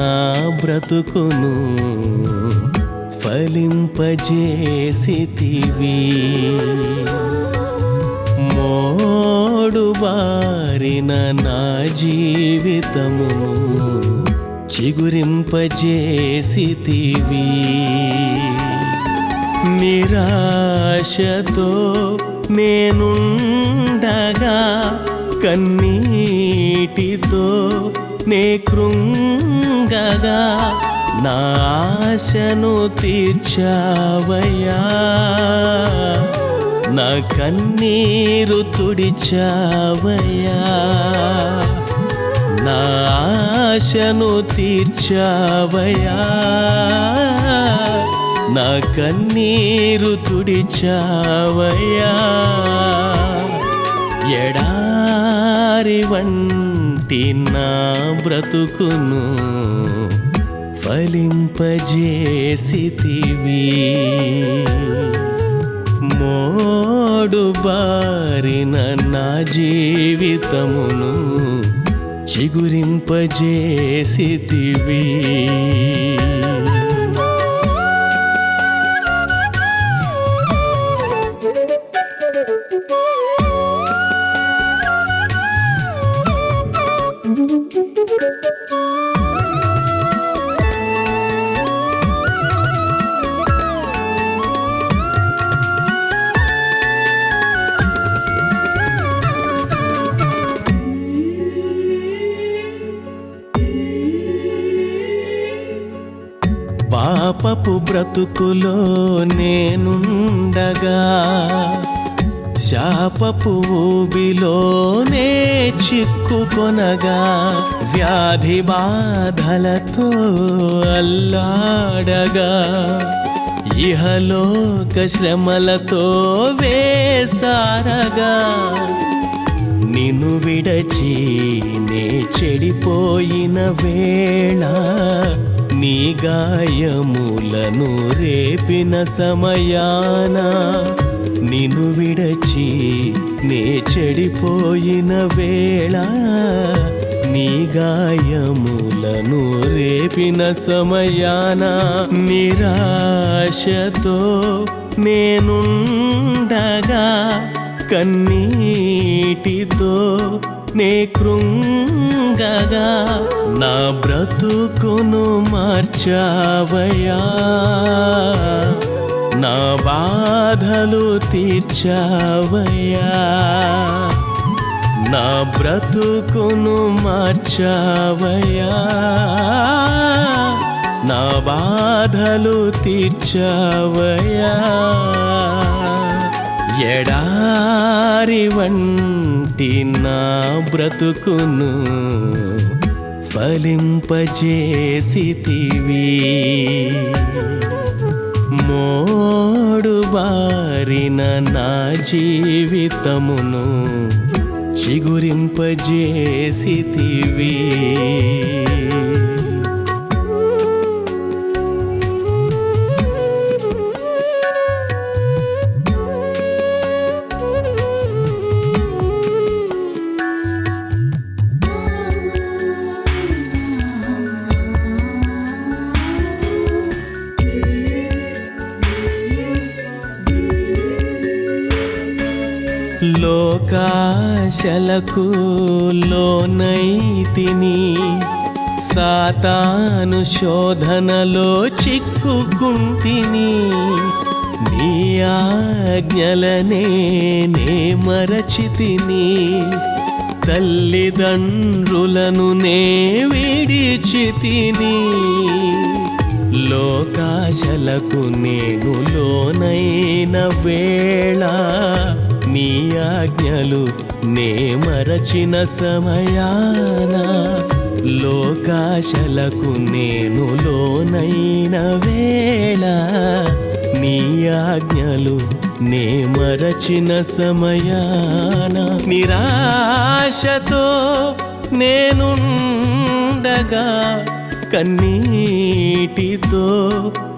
నా బ్రతుకును ఫలింపజేసితివి. మోడు బారిన నా జీవితమును చిగురింపజేసితివి. నిరాశతో నేనుండగా కన్నీటితో నే కృంగగా నా ఆశను తీర్చావయ్యా. నా కన్నీరు తుడిచావయ్యా. నా ఆశను తీర్చావయ్యా. నా కన్నీరు తుడిచావయ్యా. ఎడారి వంటి నా బ్రతుకును ఫలింపజేసితివి. మోడు బారిన నా జీవితమును చిగురింపజేసితివి. పాపపు బ్రతుకులో నేనుండగా శాపపు ఊబిలోనే చిక్కుకొనగా వ్యాధి బాధలతో అల్లాడగా. ఇహలోక శ్రమలతో వేసారగా. నిన్ను విడచి నే చెడిపోయిన వేళ నీ గాయములను రేపిన సమయాన నిన్ను విడచి నే చెడిపోయిన వేళ నీ గాయములను రేపిన సమయాన నిరాశతో నేనుండగా కన్నీటితో నే కృంగగా నా బ్రతుకును మార్చావయ్యా. నా బాధలు తీర్చావయ్యా. నా బ్రతుకును మార్చావయ్యా. నా బాధలు తీర్చావయ్యా. ఎడారి వంటి నా బ్రతుకును ఫలింపజేసితివి. మోడు బారిన నా జీవితమును చిగురింపజేసితివి. లోకాశలకు లోనైతిని సాతాను శోధనలో చిక్కుకుంటిని. నీ ఆజ్ఞలనే నే మరచితిని. తల్లిదండ్రులను నే విడిచితిని. లోకాశలకు నేను లోనైన వేళ నీ ఆజ్ఞలు నే మరచిన సమయాన. లోకాశలకు నేను లోనైన వేళ నీ ఆజ్ఞలు నే మరచిన సమయాన. నిరాశతో నేనుండగా కన్నీటితో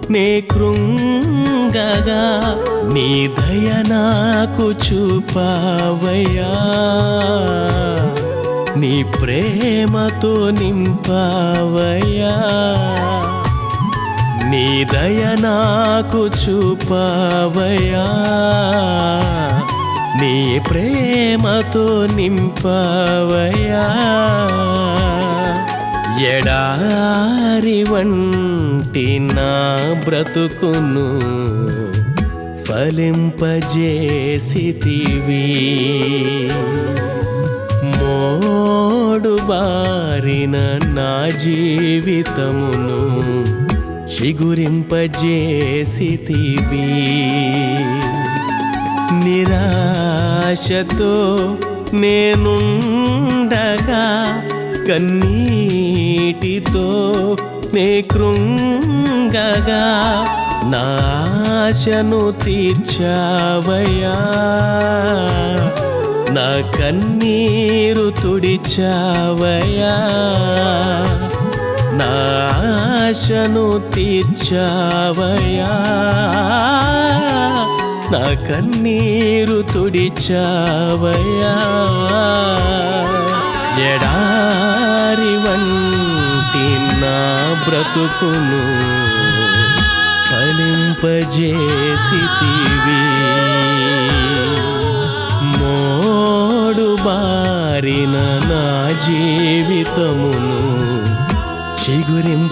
నే కృంగగా నీ దయ నాకు చూపావయ్యా. నీ ప్రేమతో నింపావయ్యా. నీ దయ నాకు చూపావయ్యా. నీ ప్రేమతో నింపావయ్యా. ఎడారి వంటి నా బ్రతుకును ఫలింపజేసితివి. మోడు బారిన నా జీవితమును చిగురింపజేసితివి. నిరాశతో నేనుండగా కన్నీటితో నే కృంగగా నాశను తీర్చావయ్యా. నా కన్నీరు తుడిచావయ్యా. నాశను తీర్చావయ్యా. నా కన్నీరు తుడిచావయ్యా. ఎడారి వంటి నా బ్రతుకును ఫలింపజేసితివి. మోడు బారిన నా జీవితమును చిగురింపజేసితివి.